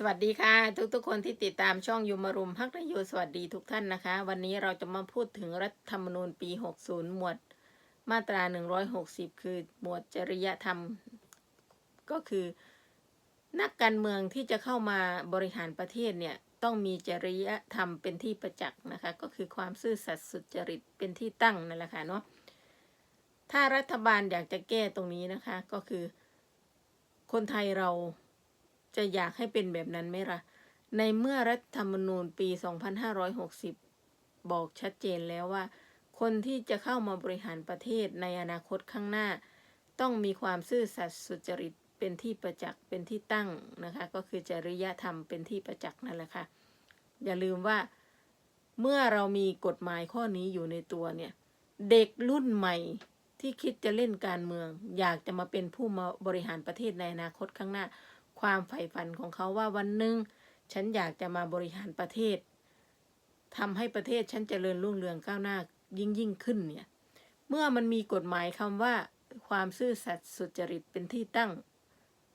สวัสดีค่ะ ทุกๆคนที่ติดตามช่องยูมารุมพักรยูสวัสดีทุกท่านนะคะ วันนี้เราจะมาพูดถึงรัฐธรรมนูญปี 60 หมวดมาตรา 160 คือหมวดจริยธรรม ก็คือ นักการเมืองที่จะเข้ามาบริหารประเทศเนี่ย ต้องมีจริยธรรมเป็นที่ประจักษ์นะคะ ก็คือความซื่อสัตย์สุจริตเป็นที่ตั้งนั่นแหละค่ะเนาะถ้ารัฐบาลอยากจะแก้ตรงนี้นะคะ ก็คือ คนไทยเรา จะอยากให้เป็นแบบนั้นไหมล่ะ ในเมื่อรัฐธรรมนูญปี 2560 บอกชัดเจนแล้วว่า คนที่จะเข้ามาบริหารประเทศในอนาคตข้างหน้า ต้องมีความซื่อสัตย์สุจริตเป็นที่ประจักษ์เป็นที่ตั้งนะคะ ก็คือจริยธรรมเป็นที่ประจักษ์นั่นแหละค่ะ อย่าลืมว่าเมื่อเรามีกฎหมายข้อนี้อยู่ในตัวเนี่ย เด็กรุ่นใหม่ที่คิดจะเล่นการเมือง อยากจะมาเป็นผู้มาบริหารประเทศในอนาคตข้างหน้า ความใฝ่ฝันของเขาว่าวันหนึ่งฉันอยากจะมาบริหารประเทศทำให้ประเทศฉันเจริญรุ่งเรืองก้าวหน้ายิ่งยิ่งขึ้นเนี่ย เมื่อมันมีกฎหมายคำว่า ความซื่อสัตย์สุจริตเป็นที่ตั้ง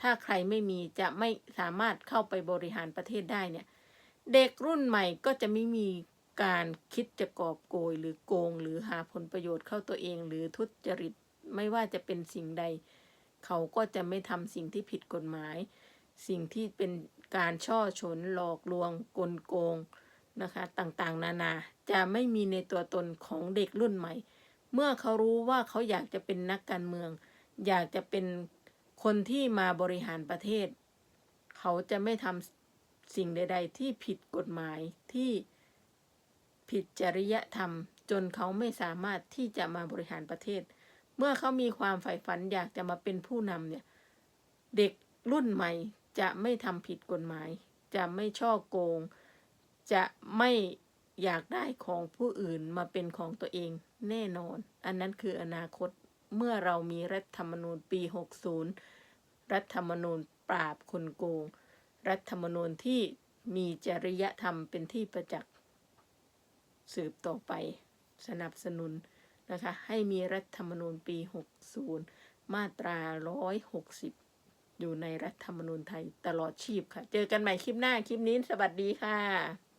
ถ้าใครไม่มีจะไม่สามารถเข้าไปบริหารประเทศได้เนี่ย เด็กรุ่นใหม่ก็จะไม่มีการคิดจะกอบโกยหรือโกง หรือหาผลประโยชน์เข้าตัวเอง หรือทุจริตไม่ว่าจะเป็นสิ่งใด เขาก็จะไม่ทำสิ่งที่ผิดกฎหมาย สิ่งที่เป็นการช่อฉนหลอกลวงกลโกงนะคะต่างๆ นานาจะไม่มีในตัวตนของเด็กรุ่นใหม่ เมื่อเขารู้ว่าเขาอยากจะเป็นนักการเมือง อยากจะเป็นคนที่มาบริหารประเทศ เขาจะไม่ทำสิ่งใด ๆ ที่ผิดกฎหมายที่ผิดจริยธรรม จนเขาไม่สามารถที่จะมาบริหารประเทศ เมื่อเขามีความใฝ่ฝันอยากจะมาเป็นผู้นำเนี่ยเด็กรุ่นใหม่ จะไม่ทำผิดกฎหมาย จะไม่ช่อโกง จะไม่อยากได้ของผู้อื่นมาเป็นของตัวเองแน่นอน อันนั้นคืออนาคตเมื่อเรามีรัฐธรรมนูญปี 60 รัฐธรรมนูญปราบคนโกง รัฐธรรมนูญที่มีจริยธรรมเป็นที่ประจักษ์สืบต่อไปสนับสนุนนะคะให้มีรัฐธรรมนูญปี 60 มาตรา 160 อยู่ในรัฐธรรมนูญไทยตลอดชีพค่ะ เจอกันใหม่คลิปหน้าคลิปนี้สวัสดีค่ะ